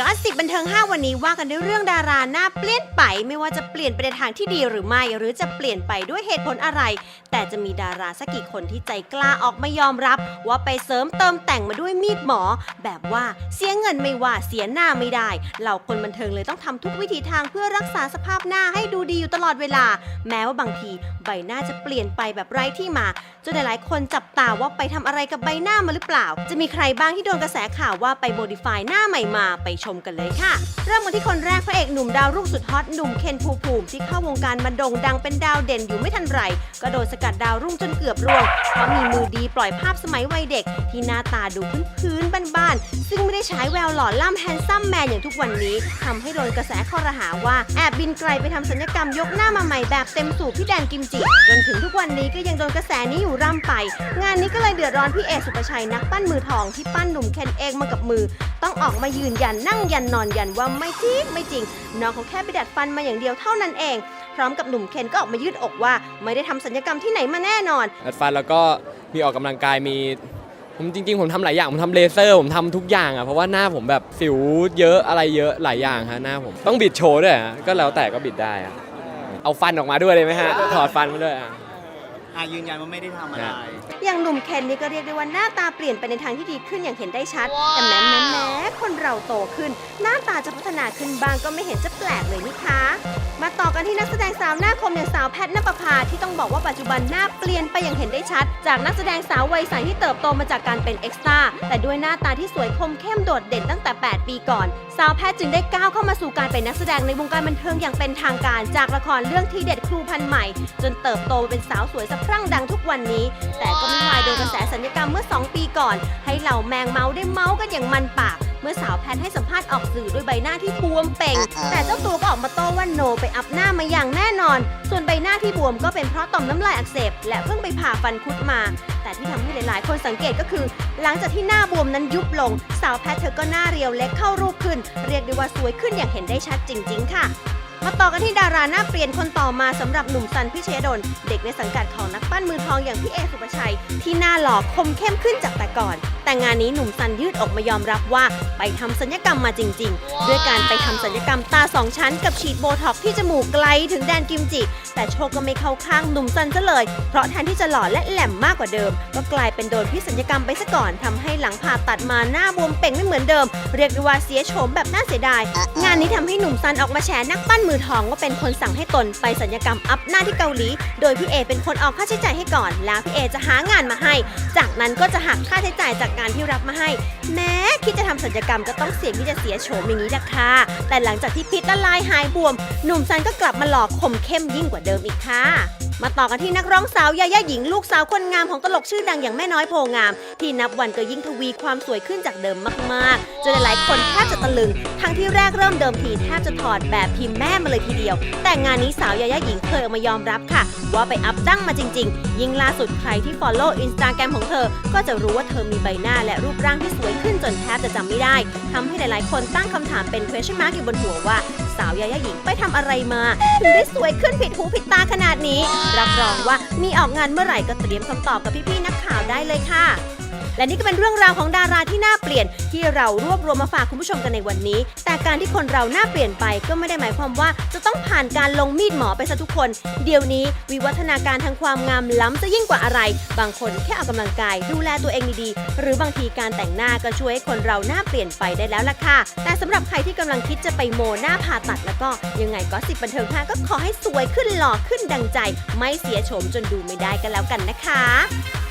ก็สิบบันเทิง 5 วันนี้ว่ากันด้วยเรื่องดาราหน้าเปลี่ยนไปไม่ว่าจะเปลี่ยนไปในทางที่ดีหรือไม่ หรือจะเปลี่ยนไปด้วยเหตุผลอะไร แต่จะมีดาราสักกี่คนที่ใจกล้าออกมายอมรับ ว่าไปเสริมเติมแต่งมาด้วยมีดหมอ แบบว่าเสียเงินไม่ว่าเสียหน้าไม่ได้เหล่าคนบันเทิงเลยต้องทำทุกวิถีทางเพื่อรักษาสภาพหน้าให้ดูดีอยู่ตลอดเวลา แม้ว่าบางทีใบหน้าจะเปลี่ยนไปแบบไร้ที่มาจนหลายๆคนจับตาว่าไปทำอะไรกับใบหน้ามาหรือเปล่า จะมีใครบ้างที่โดนกระแสข่าวว่าไปโมดิฟายหน้าใหม่มาไปชมกันเลยค่ะ เริ่มกันที่คนแรกพระเอกหนุ่มดาวรุ่งสุดฮอตหนุ่มเคนภูมิภูมิที่เข้าวงการมาโด่งดังเป็นดาวเด่นอยู่ไม่ทันไรก็โดนสกัดดาวรุ่งจนเกือบร่วงเพราะมีมือดีปล่อยภาพสมัยวัยเด็ก ที่หน้าตาดูพื้นๆบ้านๆซึ่งไม่ได้ใช้แววหล่อล่ำแฮนซัมแมนอย่างทุกวันนี้ทำให้โดนกระแสข้อรหาว่าแอบบินไกลไปทำศัลยกรรมยกหน้ามาใหม่แบบเต็มสูบพี่แดนกิมจิจนถึงทุกวันนี้ก็ยังโดนกระแสนี้อยู่ร่ำไป งานนี้ก็เลยเดือดร้อนพี่เอสุปชัยนักปั้นมือทองที่ปั้นหนุ่มเคนเองมากับมือต้องออกมายืนยันนั่งยันนอนยันว่าไม่จริงไม่จริง น้องเขาแค่ไปดัดฟันมาอย่างเดียวเท่านั้นเอง พร้อมกับหนุ่มเคนก็ออกมายืดอกว่า ไม่ได้ทำศัลยกรรมที่ไหนมาแน่นอนดัดฟันแล้วก็มีออกกำลังกายมี ผมจริง ๆ ผมทำหลายอย่าง ผมทำเลเซอร์ ผมทำทุกอย่างอะเพราะว่าหน้าผมแบบสิวเยอะอะไรเยอะหลายอย่างฮะหน้าผมต้องบิดโชว์ด้วยฮะก็แล้วแต่ก็บิดได้อะเอาฟันออกมาด้วยเลยไหมฮะถอดฟันมาด้วยอะ อะยืนยันว่าไม่ได้ทำอะไร อย่างหนุ่มเคนนี่ก็เรียกได้ว่าหน้าตาเปลี่ยนไปในทางที่ดีขึ้นอย่างเห็นได้ชัด แต่แม้แม้แม้คนเราโตขึ้น หน้าตาจะพัฒนาขึ้นบางก็ไม่เห็นจะแปลกเลยนี่คะ มาต่อ กันที่นักแสดงสาวหน้าคมอย่างสาวแพทยนปภาที่ต้องบอกว่าปัจจุบันหน้าเปลี่ยนไปอย่างเห็นได้ชัด จากนักแสดงสาววัยใสที่เติบโตมาจากการเป็นเอ็กซ์ตร้าแต่ด้วยหน้าตาที่สวยคมเข้มโดดเด่นตั้งแต่ 8 ปีก่อน สาวแพทยจึงได้ก้าวเข้ามาสู่การเป็นนักแสดงในวงการบันเทิงอย่างเป็นทางการ จากละครเรื่องทีเด็ดครูพันใหม่ จนเติบโตเป็นสาวสวยสะพรั่งดังทุกวันนี้ แต่ก็ไม่วายโดนกระแสสัญญกรรมเมื่อ 2 ปีก่อน ให้เหล่าแมงเมาได้เมาส์กันอย่างมันปาก เมื่อสาวแพทให้สัมภาษณ์ออกสื่อด้วยใบหน้าที่บวมเป่ง แต่เจ้าตัวก็ออกมาโต้ว่าโนไปอัพหน้ามาอย่างแน่นอน ส่วนใบหน้าที่บวมก็เป็นเพราะต่อมน้ำลายอักเสบและเพิ่งไปผ่าฟันคุดมา แต่ที่ทำให้หลาย ๆ คนสังเกตก็คือ หลังจากที่หน้าบวมนั้นยุบลง สาวแพทเธอก็หน้าเรียวเล็กเข้ารูปขึ้น เรียกได้ว่าสวยขึ้นอย่างเห็นได้ชัดจริง ๆ ค่ะ มาต่อกันที่ดาราหน้าเปลี่ยนคนต่อมาสำหรับหนุ่มซันพิเชยดลเด็กในสังกัดของนักปั้นมือทองอย่างพี่เอสุปชัย ที่หน้าหล่อคมเข้มขึ้นจากแต่ก่อน แต่งานนี้หนุ่มซันยืดออกมายอมรับว่าไปทำศัลยกรรมมาจริง ๆ ด้วยการไปทำศัลยกรรมตาสองชั้นกับฉีดโบท็อกซ์ที่จมูกไกลถึงแดนกิมจิ แต่โชคก็ไม่เข้าข้างหนุ่มซันซะเลย เพราะแทนที่จะหล่อและแหลมมากกว่าเดิม ก็กลายเป็นโดนพิษศัลยกรรมไปซะก่อนทำให้หลังผ่าตัดมาหน้าบวมเป่งไม่เหมือนเดิม เรียกได้ว่าเสียโฉมแบบน่าเสียดาย งานนี้ทำให้หนุ่มซันออกมาแฉนักปั้นมือทองว่าเป็นคนสั่งให้ตนไปสัญญกรรมอัพหน้าที่เกาหลี โดยพี่เอเป็นคนออกค่าใช้จ่ายให้ก่อน แล้วพี่เอจะหางานมาให้ จากนั้นก็จะหักค่าใช้จ่ายจากการที่รับมาให้ แม้คิดจะทำสัญญกรรมก็ต้องเสี่ยงที่จะเสียโฉมอย่างนี้ละค่ะ แต่หลังจากที่พิษละลายหายบวม หนุ่มซันก็กลับมาหล่อคมเข้มยิ่งกว่าเดิมอีกค่ะ มาต่อกันที่นักร้องสาวยาย่าหญิงลูกสาวคนงามของตลกชื่อดังอย่างแม่น้อยโพงาม ที่นับวันก็ยิ่งทวีความสวยขึ้นจากเดิมมากๆจนหลายๆคนแทบจะตะลึง ทั้งที่แรกเริ่มเดิมทีแทบจะถอดแบบพิมพ์แม่มาเลยทีเดียว แต่งานนี้สาวยาย่าหญิงเคยออกมายอมรับค่ะ ว่าไปอัพ ดั้งมาจริง ๆ ยิ่งล่าสุดใครที่ follow Instagram ของเธอ ก็จะรู้ว่าเธอมีใบหน้าและรูปร่างที่สวยขึ้นจนแทบจะจำไม่ได้ทำให้หลายๆ คนตั้งคำถามเป็น question mark อยู่บนหัวว่า สาวยายาหญิงไปทำอะไรมา ถึงได้สวยขึ้นผิดหูผิดตาขนาดนี้ รับรองว่ามีออกงานเมื่อไหร่ก็เตรียมคำตอบกับพี่ๆนักข่าวได้เลยค่ะและนี่ก็เป็นเรื่องราวของดาราที่น่าเปลี่ยน ที่เรารวบรวมมาฝากคุณผู้ชมกันในวันนี้ แต่การที่คนเราหน้าเปลี่ยนไปก็ไม่ได้หมายความว่า จะต้องผ่านการลงมีดหมอไปซะทุกคน เดี๋ยวนี้วิวัฒนาการทางความงามล้ำจะยิ่งกว่าอะไร บางคนแค่ออกกำลังกายดูแลตัวเองดีๆ หรือบางทีการแต่งหน้าก็ช่วยให้คนเราหน้าเปลี่ยนไปได้แล้วล่ะค่ะ แต่สำหรับใครที่กำลังคิดจะไปโมหน้าผ่าตัดแล้วก็ยังไงก็สิบบันเทิงค่ะก็ขอให้สวยขึ้นหล่อขึ้นดังใจ ไม่เสียโฉมจนดูไม่ได้กันแล้วกันนะคะ